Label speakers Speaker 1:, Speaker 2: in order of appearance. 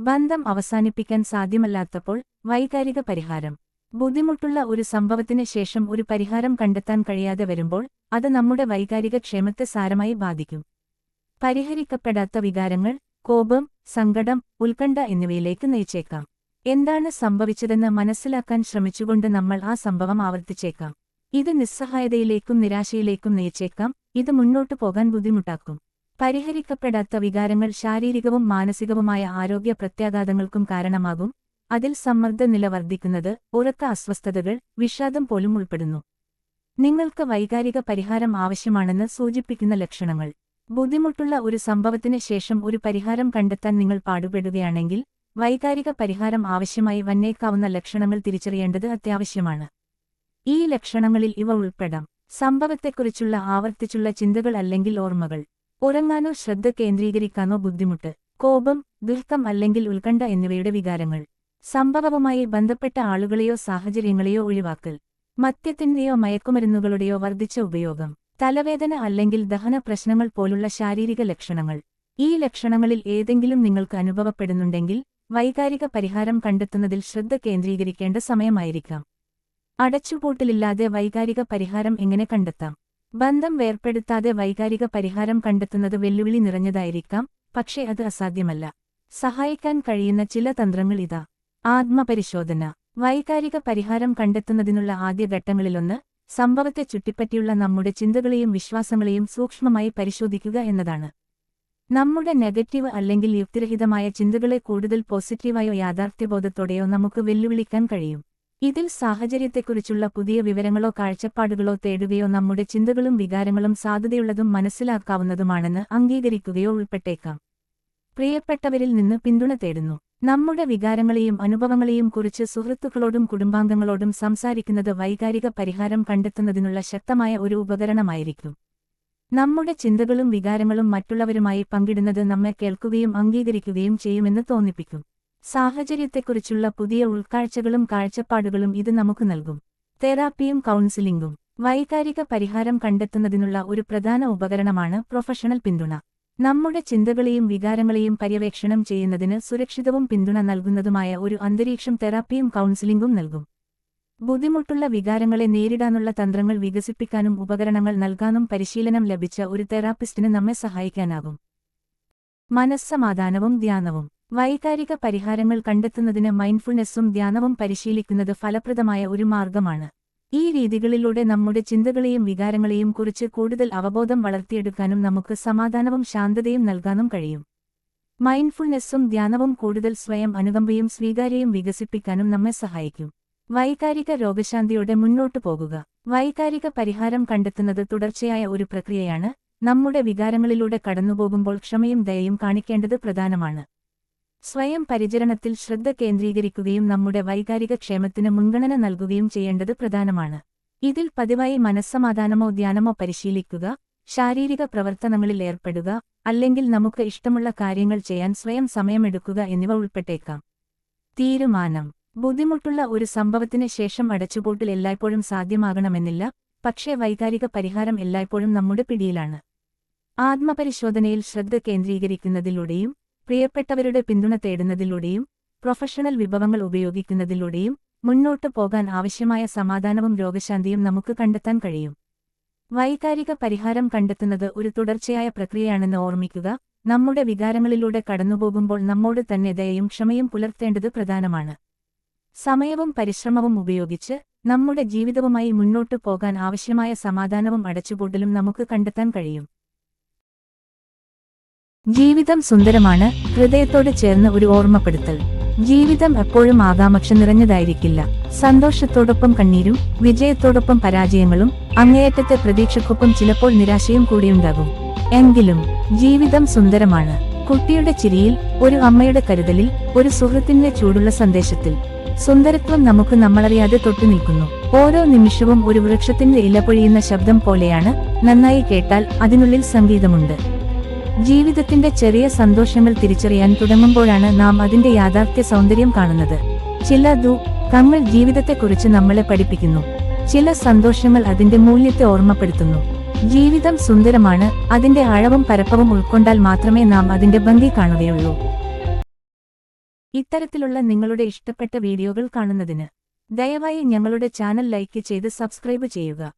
Speaker 1: ബന്ധം അവസാനിപ്പിക്കാൻ സാധ്യമല്ലാത്തപ്പോൾ വൈകാരിക പരിഹാരം. ബുദ്ധിമുട്ടുള്ള ഒരു സംഭവത്തിന് ശേഷം ഒരു പരിഹാരം കണ്ടെത്താൻ കഴിയാതെ വരുമ്പോൾ അത് നമ്മുടെ വൈകാരിക ക്ഷേമത്തെ സാരമായി ബാധിക്കും. പരിഹരിക്കപ്പെടാത്ത വികാരങ്ങൾ കോപം സങ്കടം ഉത്കണ്ഠ എന്നിവയിലേക്ക് നയിച്ചേക്കാം. എന്താണ് സംഭവിച്ചതെന്ന് മനസ്സിലാക്കാൻ ശ്രമിച്ചുകൊണ്ട് നമ്മൾ ആ സംഭവം ആവർത്തിച്ചേക്കാം. ഇത് നിസ്സഹായതയിലേക്കും നിരാശയിലേക്കും നയിച്ചേക്കാം. ഇത് മുന്നോട്ടു പോകാൻ ബുദ്ധിമുട്ടാക്കും. പരിഹരിക്കപ്പെടാത്ത വികാരങ്ങൾ ശാരീരികവും മാനസികവുമായ ആരോഗ്യ പ്രത്യാഘാതങ്ങൾക്കും കാരണമാകും. അതിൽ സമ്മർദ്ദ നില വർദ്ധിക്കുന്നത് ഉറക്ക അസ്വസ്ഥതകൾ വിഷാദം പോലും ഉൾപ്പെടുന്നു. നിങ്ങൾക്ക് വൈകാരിക പരിഹാരം ആവശ്യമാണെന്ന് സൂചിപ്പിക്കുന്ന ലക്ഷണങ്ങൾ. ബുദ്ധിമുട്ടുള്ള ഒരു സംഭവത്തിന് ശേഷം ഒരു പരിഹാരം കണ്ടെത്താൻ നിങ്ങൾ പാടുപെടുകയാണെങ്കിൽ വൈകാരിക പരിഹാരം ആവശ്യമായി വന്നേക്കാവുന്ന ലക്ഷണങ്ങൾ തിരിച്ചറിയേണ്ടത് അത്യാവശ്യമാണ്. ഈ ലക്ഷണങ്ങളിൽ ഇവ ഉൾപ്പെടാം. സംഭവത്തെക്കുറിച്ചുള്ള ആവർത്തിച്ചുള്ള ചിന്തകൾ അല്ലെങ്കിൽ ഓർമ്മകൾ. ഉറങ്ങാനോ ശ്രദ്ധ കേന്ദ്രീകരിക്കാനോ ബുദ്ധിമുട്ട് കോപം ദുഃഖം അല്ലെങ്കിൽ ഉത്കണ്ഠ എന്നിവയുടെ വികാരങ്ങൾ സംഭവവുമായി ബന്ധപ്പെട്ട ആളുകളെയോ സാഹചര്യങ്ങളെയോ ഒഴിവാക്കൽ മദ്യത്തിന്റെയോ മയക്കുമരുന്നുകളുടെയോ വർദ്ധിച്ച ഉപയോഗം തലവേദന അല്ലെങ്കിൽ ദഹന പ്രശ്നങ്ങൾ പോലുള്ള ശാരീരിക ലക്ഷണങ്ങൾ. ഈ ലക്ഷണങ്ങളിൽ ഏതെങ്കിലും നിങ്ങൾക്ക് അനുഭവപ്പെടുന്നുണ്ടെങ്കിൽ വൈകാരിക പരിഹാരം കണ്ടെത്തുന്നതിൽ ശ്രദ്ധ കേന്ദ്രീകരിക്കേണ്ട സമയമായിരിക്കാം. അടച്ചുപൂട്ടലില്ലാതെ വൈകാരിക പരിഹാരം എങ്ങനെ കണ്ടെത്താം? ബന്ധം വേർപ്പെടുത്താതെ വൈകാരിക പരിഹാരം കണ്ടെത്തുന്നത് വെല്ലുവിളി നിറഞ്ഞതായിരിക്കാം പക്ഷേ അത് അസാധ്യമല്ല. സഹായിക്കാൻ കഴിയുന്ന ചില തന്ത്രങ്ങൾ ഇതാ. ആത്മപരിശോധന. വൈകാരിക പരിഹാരം കണ്ടെത്തുന്നതിനുള്ള ആദ്യ ഘട്ടങ്ങളിലൊന്ന് സംഭവത്തെ ചുറ്റിപ്പറ്റിയുള്ള നമ്മുടെ ചിന്തകളെയും വിശ്വാസങ്ങളെയും സൂക്ഷ്മമായി പരിശോധിക്കുക എന്നതാണ്. നമ്മുടെ നെഗറ്റീവ് അല്ലെങ്കിൽ യുക്തിരഹിതമായ ചിന്തകളെ കൂടുതൽ പോസിറ്റീവായോ യാഥാർത്ഥ്യബോധത്തോടെയോ നമുക്ക് വെല്ലുവിളിക്കാൻ കഴിയും. ഇതിൽ സാഹചര്യത്തെക്കുറിച്ചുള്ള പുതിയ വിവരങ്ങളോ കാഴ്ചപ്പാടുകളോ തേടുകയോ നമ്മുടെ ചിന്തകളും വികാരങ്ങളും സാധ്യതയുള്ളതും മനസ്സിലാക്കാവുന്നതുമാണെന്ന് അംഗീകരിക്കുകയോ ഉൾപ്പെട്ടേക്കാം. പ്രിയപ്പെട്ടവരിൽ നിന്ന് പിന്തുണ തേടുന്നു. നമ്മുടെ വികാരങ്ങളെയും അനുഭവങ്ങളെയും കുറിച്ച് സുഹൃത്തുക്കളോടും കുടുംബാംഗങ്ങളോടും സംസാരിക്കുന്നത് വൈകാരിക പരിഹാരം കണ്ടെത്തുന്നതിനുള്ള ശക്തമായ ഒരു ഉപകരണമായിരിക്കും. നമ്മുടെ ചിന്തകളും വികാരങ്ങളും മറ്റുള്ളവരുമായി പങ്കിടുന്നത് നമ്മെ കേൾക്കുകയും അംഗീകരിക്കുകയും ചെയ്യുമെന്ന് തോന്നിപ്പിക്കും. സാഹചര്യത്തെക്കുറിച്ചുള്ള പുതിയ ഉൾക്കാഴ്ചകളും കാഴ്ചപ്പാടുകളും ഇത് നമുക്ക് നൽകും. തെറാപ്പിയും കൗൺസിലിംഗും വൈകാരിക പരിഹാരം കണ്ടെത്തുന്നതിനുള്ള ഒരു പ്രധാന ഉപകരണമാണ് പ്രൊഫഷണൽ പിന്തുണ. നമ്മുടെ ചിന്തകളെയും വികാരങ്ങളെയും പര്യവേക്ഷണം ചെയ്യുന്നതിന് സുരക്ഷിതവും പിന്തുണ നൽകുന്നതുമായ ഒരു അന്തരീക്ഷം തെറാപ്പിയും കൗൺസിലിംഗും നൽകും. ബുദ്ധിമുട്ടുള്ള വികാരങ്ങളെ നേരിടാനുള്ള തന്ത്രങ്ങൾ വികസിപ്പിക്കാനും ഉപകരണങ്ങൾ നൽകാനും പരിശീലനം ലഭിച്ച ഒരു തെറാപ്പിസ്റ്റിന് നമ്മെ സഹായിക്കാനാകും. മനസ്സമാധാനവും ധ്യാനവും. വൈകാരിക പരിഹാരങ്ങൾ കണ്ടെത്തുന്നതിന് മൈൻഡ്ഫുൾനെസ്സും ധ്യാനവും പരിശീലിക്കുന്നത് ഫലപ്രദമായ ഒരു മാർഗമാണ്. ഈ രീതികളിലൂടെ നമ്മുടെ ചിന്തകളെയും വികാരങ്ങളെയും കുറിച്ച് കൂടുതൽ അവബോധം വളർത്തിയെടുക്കാനും നമുക്ക് സമാധാനവും ശാന്തതയും നൽകാനും കഴിയും. മൈൻഡ്ഫുൾനെസ്സും ധ്യാനവും കൂടുതൽ സ്വയം അനുകമ്പയും സ്വീകാര്യയും വികസിപ്പിക്കാനും നമ്മെ സഹായിക്കും. വൈകാരിക രോഗശാന്തിയോടെ മുന്നോട്ടു പോകുക. വൈകാരിക പരിഹാരം കണ്ടെത്തുന്നത് തുടർച്ചയായ ഒരു പ്രക്രിയയാണ്. നമ്മുടെ വികാരങ്ങളിലൂടെ കടന്നുപോകുമ്പോൾ ക്ഷമയും ദയയും കാണിക്കേണ്ടത് പ്രധാനമാണ്. സ്വയം പരിചരണത്തിൽ ശ്രദ്ധ കേന്ദ്രീകരിക്കുകയും നമ്മുടെ വൈകാരിക ക്ഷേമത്തിന് മുൻഗണന നൽകുകയും ചെയ്യേണ്ടത് പ്രധാനമാണ്. ഇതിൽ പതിവായി മനസ്സമാധാനമോ ധ്യാനമോ പരിശീലിക്കുക ശാരീരിക പ്രവർത്തനങ്ങളിൽ ഏർപ്പെടുക അല്ലെങ്കിൽ നമുക്ക് ഇഷ്ടമുള്ള കാര്യങ്ങൾ ചെയ്യാൻ സ്വയം സമയമെടുക്കുക എന്നിവ ഉൾപ്പെട്ടേക്കാം. തീരുമാനം. ബുദ്ധിമുട്ടുള്ള ഒരു സംഭവത്തിന് ശേഷം അടച്ചുപൂട്ടിൽ എല്ലായ്പ്പോഴും സാധ്യമാകണമെന്നില്ല പക്ഷേ വൈകാരിക പരിഹാരം എല്ലായ്പ്പോഴും നമ്മുടെ പിടിയിലാണ്. ആത്മപരിശോധനയിൽ ശ്രദ്ധ കേന്ദ്രീകരിക്കുന്നതിലൂടെയും പ്രിയപ്പെട്ടവരുടെ പിന്തുണ തേടുന്നതിലൂടെയും പ്രൊഫഷണൽ വിഭവങ്ങൾ ഉപയോഗിക്കുന്നതിലൂടെയും മുന്നോട്ടു പോകാൻ ആവശ്യമായ സമാധാനവും രോഗശാന്തിയും നമുക്ക് കണ്ടെത്താൻ കഴിയും. വൈകാരിക പരിഹാരം കണ്ടെത്തുന്നത് ഒരു തുടർച്ചയായ പ്രക്രിയയാണെന്ന് ഓർമ്മിക്കുക നമ്മുടെ വികാരങ്ങളിലൂടെ കടന്നുപോകുമ്പോൾ നമ്മോട് തന്നെ ദയയും ക്ഷമയും പുലർത്തേണ്ടത് പ്രധാനമാണ്. സമയവും പരിശ്രമവും ഉപയോഗിച്ച് നമ്മുടെ ജീവിതവുമായി മുന്നോട്ടു പോകാൻ ആവശ്യമായ സമാധാനവും അടച്ചുപൂട്ടലും നമുക്ക് കണ്ടെത്താൻ കഴിയും. ജീവിതം സുന്ദരമാണ് ഹൃദയത്തോട് ചേർന്ന് ഒരു ഓർമ്മപ്പെടുത്തൽ. ജീവിതം എപ്പോഴും ആകാംക്ഷ നിറഞ്ഞതായിരിക്കില്ല. സന്തോഷത്തോടൊപ്പം കണ്ണീരും വിജയത്തോടൊപ്പം പരാജയങ്ങളും അങ്ങേയറ്റത്തെ പ്രതീക്ഷക്കൊപ്പം ചിലപ്പോൾ നിരാശയും കൂടിയുണ്ടാകും എങ്കിലും ജീവിതം സുന്ദരമാണ്. കുട്ടിയുടെ ചിരിയിൽ ഒരു അമ്മയുടെ കരുതലിൽ ഒരു സുഹൃത്തിന്റെ ചൂടുള്ള സന്ദേശത്തിൽ. സുന്ദരത്വം നമുക്ക് നമ്മളറിയാതെ തൊട്ടുനിൽക്കുന്നു ഓരോ നിമിഷവും ഒരു വൃക്ഷത്തിന്റെ ഇല പൊഴിയുന്ന ശബ്ദം പോലെയാണ് നന്നായി കേട്ടാൽ അതിനുള്ളിൽ സംഗീതമുണ്ട്. ജീവിതത്തിന്റെ ചെറിയ സന്തോഷങ്ങൾ തിരിച്ചറിയാൻ തുടങ്ങുമ്പോഴാണ് നാം അതിന്റെ യാഥാർത്ഥ്യ സൗന്ദര്യം കാണുന്നത്. ചില ദു ദുഃഖങ്ങൾ ജീവിതത്തെക്കുറിച്ച് നമ്മളെ പഠിപ്പിക്കുന്നു. ചില സന്തോഷങ്ങൾ അതിന്റെ മൂല്യത്തെ ഓർമ്മപ്പെടുത്തുന്നു. ജീവിതം സുന്ദരമാണ് അതിന്റെ അഴവും പരപ്പവും ഉൾക്കൊണ്ടാൽ മാത്രമേ നാം അതിന്റെ ഭംഗി കാണുകയുള്ളൂ. ഇത്തരത്തിലുള്ള നിങ്ങളുടെ ഇഷ്ടപ്പെട്ട വീഡിയോകൾ കാണുന്നതിന് ദയവായി ഞങ്ങളുടെ ചാനൽ ലൈക്ക് ചെയ്ത് സബ്സ്ക്രൈബ് ചെയ്യുക.